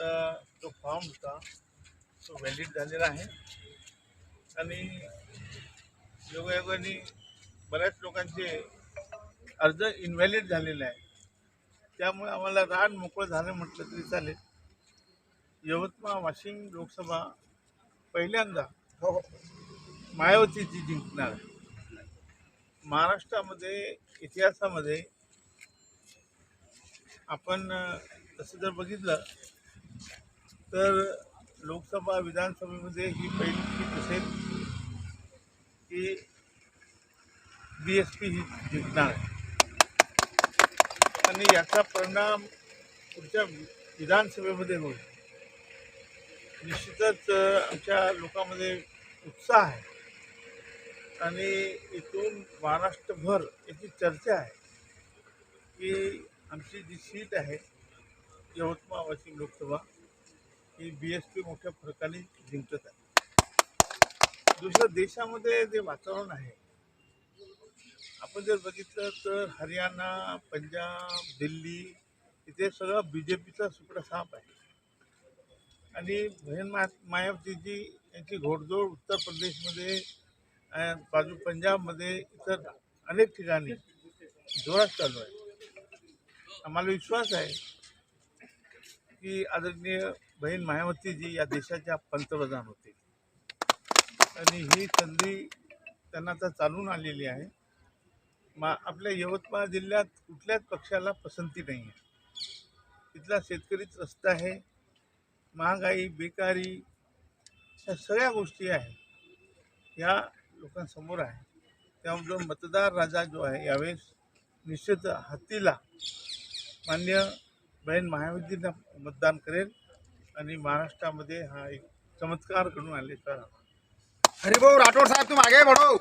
अ, जो फॉर्म होता तो व्हॅलिड झालेला आहे. आणि योगायोगाने बऱ्याच लोकांचे अर्ज इनव्हॅलिड झालेले आहे त्यामुळे आम्हाला रान मोकळं झालं म्हटलं तरी चालेल. यवतमाळ वाशिम लोकसभा पहिल्यांदा मायावतीची जिंकणार आहे. महाराष्ट्रामध्ये इतिहासामध्ये आपण तसं जर बघितलं तर लोकसभा विधानसभेमध्ये ही पहिली असेल की बी एस पी ही जिंकणार. आहे आणि याचा परिणाम पुढच्या विधानसभेमध्ये होईल. निश्चितच आमच्या लोकांमध्ये उत्साह आहे. आणि इथून महाराष्ट्रभर याची चर्चा आहे की आमची जी सीट आहे यवतमाळ वाशिम लोकसभा ही बी एस पी मोठ्या फरकाने जिंकत आहे. दुसरं देशामध्ये जे वातावरण आहे आपण जर बघितलं तर हरियाणा पंजाब दिल्ली इथे सगळं बी जे पीचा सुकडा साप आहे. आणि बहीण मा मायावतीजी यांची घोडदौड उत्तर प्रदेशमध्ये बाजू पंजाबमध्ये इतर अनेक ठिकाणी जोरात चालू आहे. आम्हाला विश्वास आहे की आदरणीय बहीण मायावतीजी या देशाच्या पंतप्रधान होते. आणि ही संधी त्यांना आता चालून आलेली आहे. मा आपल्या यवतमाळ जिल्ह्यात कुठल्याच पक्षाला पसंती नाही आहे तिथला शेतकरी त्रस्त आहे. महागाई बेकारी ह्या सगळ्या गोष्टी आहेत. या लोकांसमोर आहे. त्यामुळं मतदार राजा जो आहे यावेळेस निश्चित हत्तीला मान्य बहीण मायावतींना मतदान करेल आणि महाराष्ट्रामध्ये हा एक चमत्कार घडून आलेला हरिभाऊ राठोड साहेब तू मागे बढ़ो